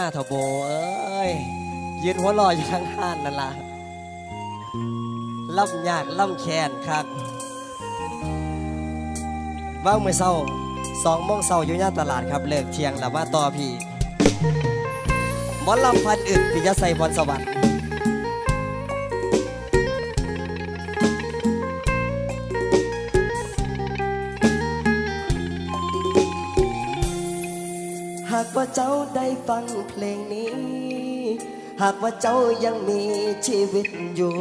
หน้าเถาโบเอ้ยยืนหัวลอยอยู่ทางห้านนั่นล่ะล่ำยากล่ำแค้นครับว่างเมื่อเศร้าสองโมงเศร้าอยู่ย่านตลาดครับเลิกเที่ยงแล้วมาต่อพี่หมอลำพันอึดปิยะใส่พลสวรรค์ ว่าเจ้าได้ฟังเพลงนี้ หากว่าเจ้ายังมีชีวิตอยู่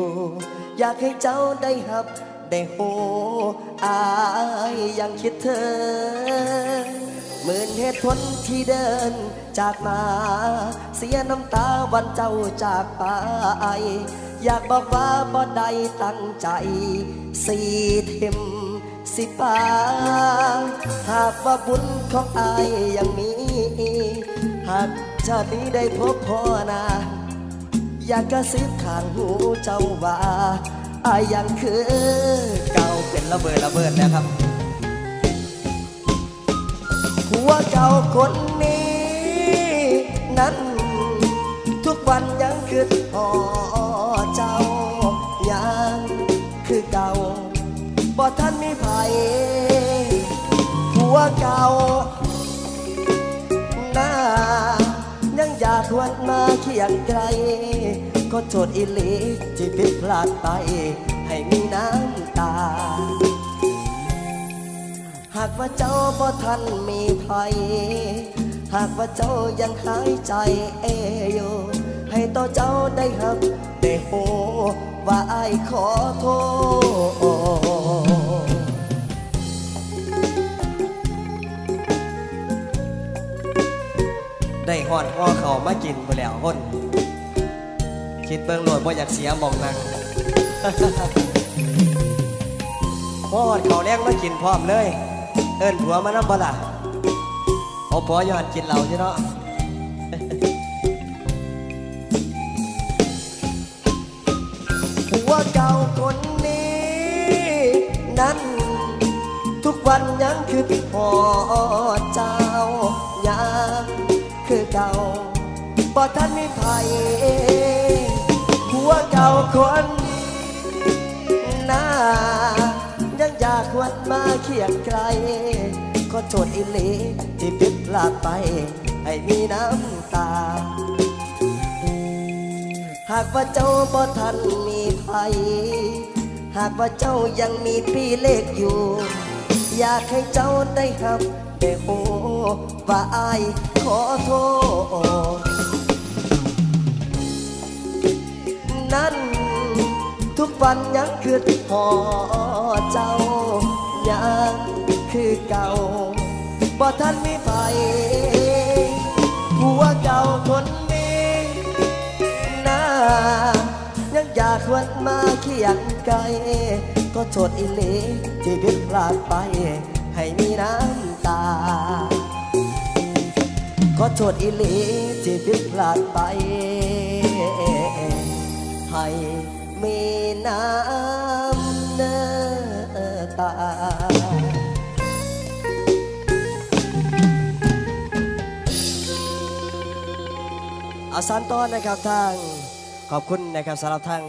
อยากให้เจ้าได้หับ ได้โหอายยังคิดเธอหมื่นเหตุผลที่เดินจากมา เสียน้ำตาวันเจ้าจากไป อยากบอกว่าบ่ได้ตั้งใจ สีเทมสิปาหากว่าบุญของอายยังมี ชาตินี้ได้พบพ่อนา อยากกระซิบข้างหูเจ้าว่าอายังคือเก่าเป็นระเบิดระเบิดแล้วครับผัวเก่าคนนี้ นั้น ทุกวันยังคือพ่อเจ้า ยังคือเก่าบ่ท่านมีไผผัวเก่า ยงไกล ก็โทษอิลีที่ผิดพลาดไป ให้มีน้ำตา หากว่าเจ้าบ่ทันมีภัยหากว่าเจ้ายังหายใจเออยู่ ให้ต่อเจ้าได้หับได้โหว่าไอายขอโทษ ได้หอดห่อเขามากินไปแล้วคนคิดเบิ่งโหลดว่าอยากเสียมองนังพอหอดเขาแรงมากินพร้อมเลย เอิ้นผัวมานำบ่ล่ะเอาผัวย้อนกินเหล้าใช่เนาะผัวเก่าคนนี้ นั้น ทุกวันยังคือพ่อเจ้า ผัวเก่าคนหน้ายังอยากหวนมาเคียงไกลก็โทษอิลีที่ผิดพลาดไป ให้มีน้ำตา หากว่าเจ้าบ่ทันมีภัยหากว่าเจ้ายังมีปีเลขอยู่ อยากให้เจ้าได้หับได้โหว่าอายขอโทษ พอเจ้ายังคือเก่าบ่ท่านมีไผผัวเก่าคนนี้น้ายังอยากวนมาเคียงไกลก็โทษอิลีที่ผิดพลาดไป ให้มีน้ำตา ก็โทษอิลีที่ผิดพลาดไป ให้มีน้ำ อาสานต้อนนะครับทางขอบคุณนะครับสำหรับทาง